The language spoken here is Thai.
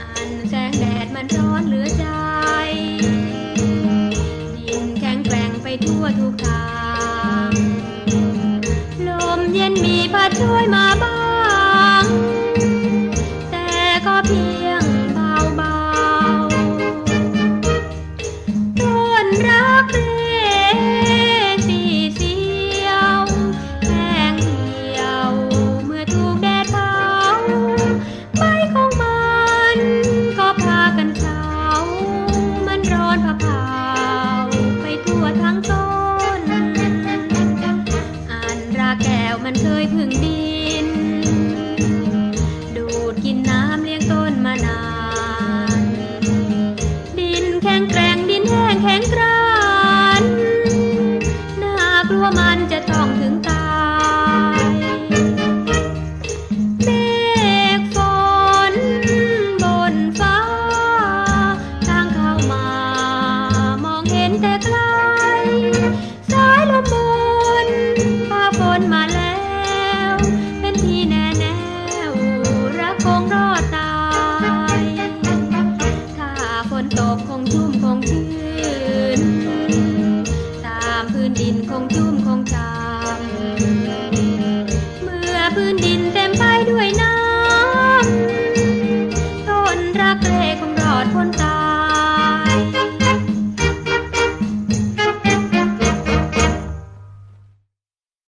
อันแสงแดดมันร้อนเหลือใจ ดินแข็งแกร่งไปทั่วทุกทาง ลมเย็นมีพัดช่วยมาบ้าง อนเคยพึ่งดี 老公，中午。